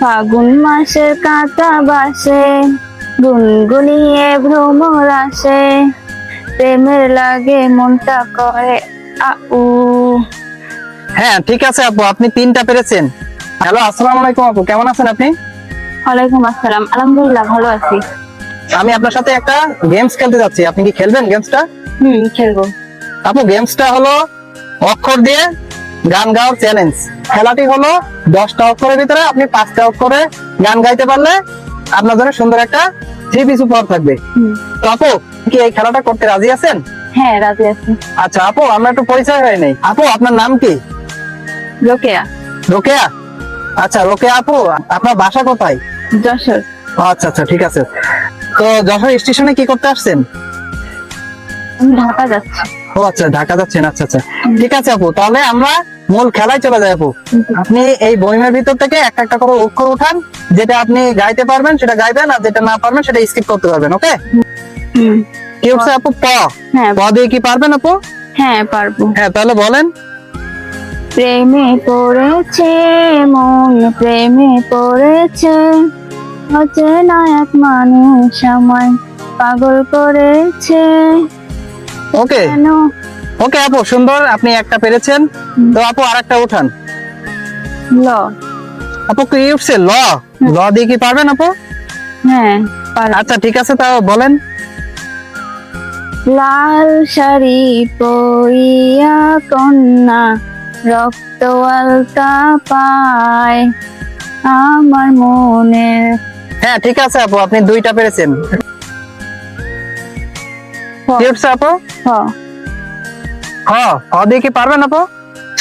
ফাগুন মাসের কাঁটা বাসে গুনগুনিয়ে ভ্রমর আসে। প্রেমের লাগে মনটা করে আউ। হ্যাঁ ঠিক আছে আপু আপনি তিনটা পেরেছেন। হ্যালো আসসালামু আলাইকুম আপু কেমন আছেন আপনি? ওয়ালাইকুম আসসালাম আলহামদুলিল্লাহ ভালো আছি। আমি আপনার সাথে একটা গেমস খেলতে যাচ্ছি আপনি কি খেলবেন গেমসটা? হুম খেলব। আপু গেমসটা হলো অক্ষর দিয়ে গান গাওয়ার চ্যালেঞ্জ খেলাটি হলো দশটা অক্ষরের ভিতরে আপনি পাঁচটা অক্ষরে গান গাইতে পারলে আপনার জন্য সুন্দর একটা থ্রি পিস উপহার থাকবে। তো আপু কি এই খেলাটা করতে রাজি আছেন? হ্যাঁ রাজি আছি। আচ্ছা আপু আমরা একটু পরিচয় হয় নাই। আপু আপনার নাম কি? রোকেয়া। রোকেয়া? আচ্ছা রোকেয়া আপু আপনার বাসা কোথায়? যশোর। আচ্ছা আচ্ছা ঠিক আছে। তো যশোর স্টেশনে কি করতে আসছেন? ঢাকা যাচ্ছি। ও আচ্ছা ঢাকা যাচ্ছেন আচ্ছা আচ্ছা। ঠিক আছে আপু তাহলে আমরা মূল খেলায় চলে আপু। আপনি এই বইমের ভিতর থেকে একটা একটা করে অক্ষর উঠান যেটা আপনি গাইতে পারবেন সেটা গাইবেন আর যেটা না পারবেন সেটা স্কিপ করতে পারবেন ওকে কি উঠছে আপু প। হ্যাঁ। প দিয়ে কি পারবেন আপু? হ্যাঁ পারব। হ্যাঁ তাহলে বলেন। প্রেমে পড়েছে মন প্রেমে পড়েছে অচেনা এক মানুষ আমায় পাগল করেছে। ওকে ওকে আপু সুন্দর আপনি একটা পেরেছেন। তো আপু আরেকটা উঠান। ল। আপু কি উঠছে? ল। ল দিয়ে কি পারবেন আপু? হ্যাঁ আচ্ছা ঠিক আছে তাও বলেন। লাল শাড়ি পইয়া কন্যা রক্ত আলতা পায় আমার মনের। হ্যাঁ ঠিক আছে আপু আপনি দুইটা পেরেছেন। কি উঠছে আপু? হ। হ হ দিয়ে কি পারবেন আপু?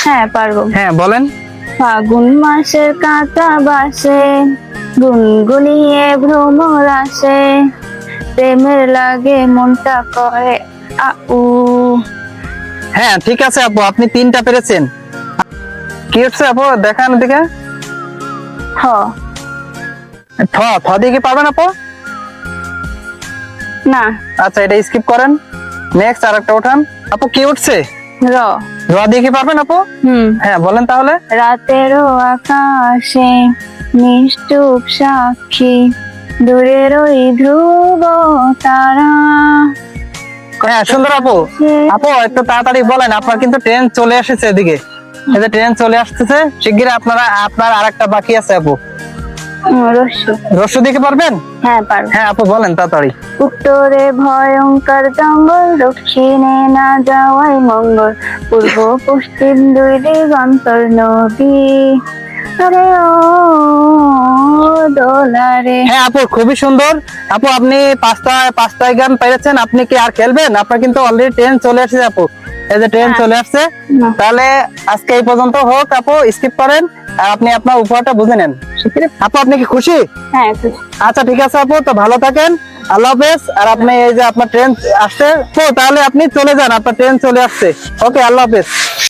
হ্যাঁ পারব। হ্যাঁ বলেন। ফাগুন মাসের কাঁটা বাসে গুনগুনিয়ে ভ্রমর আসে। প্রেমের লাগে মনটা করে আউ। হ্যাঁ ঠিক আছে আপু আপনি তিনটা পেরেছেন। কি উঠছে আপু দেখান দিকে হ। থ থ দিয়ে কি পারবেন আপু? না। আচ্ছা এটা স্কিপ করেন। নেক্সট আর একটা উঠান। আপু কি উঠছে? র। র দিয়ে কি পারবেন আপু? হুম। হ্যাঁ বলেন তাহলে। রাতেরও আকাশে নিষ্ঠুপ সাক্ষী দূরের ওই ধ্রুব তারা। হ্যাঁ সুন্দর আপু। আপু একটু তাড়াতাড়ি বলেন আপনার কিন্তু ট্রেন চলে এসেছে এদিকে। ট্রেন চলে আসতেছে শিগগিরই আপনারা আপনার আরেকটা বাকি আছে আপু। রস্যু দিকে পারবেন? হ্যাঁ পারব। হ্যাঁ আপু বলেন তাড়াতাড়ি। উত্তরে ভয়ঙ্কর জঙ্গল দক্ষিণে না যাওয়াই মঙ্গল পূর্ব পশ্চিম দুই দিগন্তর নদী। আরে ও দোলারে। হ্যাঁ আপু খুবই সুন্দর। আপু আপনি পাঁচটা পাঁচটায় গান পেরেছেন আপনি কি আর খেলবেন? আপনার কিন্তু অলরেডি ট্রেন চলে আসছে আপু। এই যে ট্রেন হ্যাঁ। চলে আসছে। তাহলে আজকে এই পর্যন্ত হোক আপু স্কিপ করেন। আর আপনি আপনার উপহারটা বুঝে নেন। আপু আপনি কি খুশি? হ্যাঁ আচ্ছা ঠিক আছে আপু তো ভালো থাকেন। আল্লাহ হাফেজ। আর আপনি এই যে আপনার ট্রেন আসছে তো তাহলে আপনি চলে যান আপনার ট্রেন চলে আসছে। ওকে আল্লাহ হাফেজ।